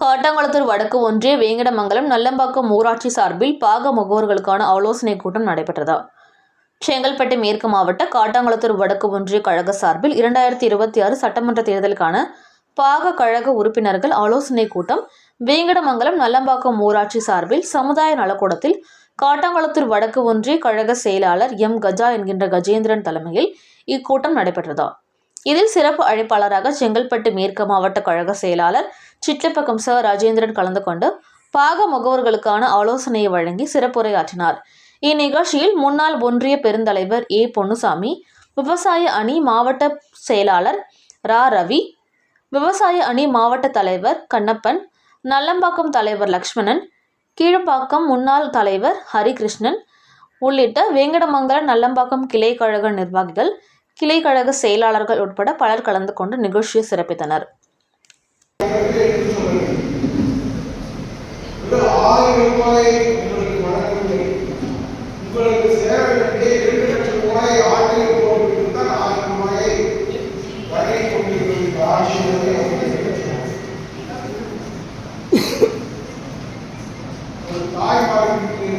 காட்டாங்குளத்தூர் வடக்கு ஒன்றிய வேங்கடமங்கலம் நல்லம்பாக்கம் ஊராட்சி சார்பில் பாக முகவர்களுக்கான ஆலோசனை கூட்டம் நடைபெற்றது. செங்கல்பட்டு மேற்கு மாவட்ட காட்டாங்குளத்தூர் வடக்கு ஒன்றிய கழக சார்பில் இரண்டாயிரத்தி இருபத்தி ஆறு சட்டமன்ற தேர்தலுக்கான பாக கழக உறுப்பினர்கள் ஆலோசனை கூட்டம் வேங்கடமங்கலம் நல்லம்பாக்கம் ஊராட்சி சார்பில் சமுதாய நலக்கூடத்தில் காட்டாங்குளத்தூர் வடக்கு ஒன்றிய கழக செயலாளர் எம் கஜா என்கின்ற கஜேந்திரன் தலைமையில் இக்கூட்டம் நடைபெற்றது. இதில் சிறப்பு அழைப்பாளராக செங்கல்பட்டு மேற்கு மாவட்ட கழக செயலாளர் சிட்லப்பக்கம் ச. ராஜேந்திரன் கலந்து கொண்டு பாக முகவர்களுக்கான ஆலோசனையை வழங்கி சிறப்புரையாற்றினார். இந்நிகழ்ச்சியில் முன்னாள் ஒன்றிய பெருந்தலைவர் ஏ. பொன்னுசாமி விவசாய அணி மாவட்ட செயலாளர் ரா. ரவி விவசாய அணி மாவட்ட தலைவர் கண்ணப்பன் நல்லம்பாக்கம் தலைவர் லக்ஷ்மணன் கீழப்பாக்கம் முன்னாள் தலைவர் ஹரிகிருஷ்ணன் உள்ளிட்ட வேங்கடமங்கல நல்லம்பாக்கம் கிளை கழக நிர்வாகிகள் கிளை கழக செயலாளர்கள் உட்பட பலர் கலந்து கொண்டு நிகழ்ச்சியை சிறப்பித்தனர். ஒரு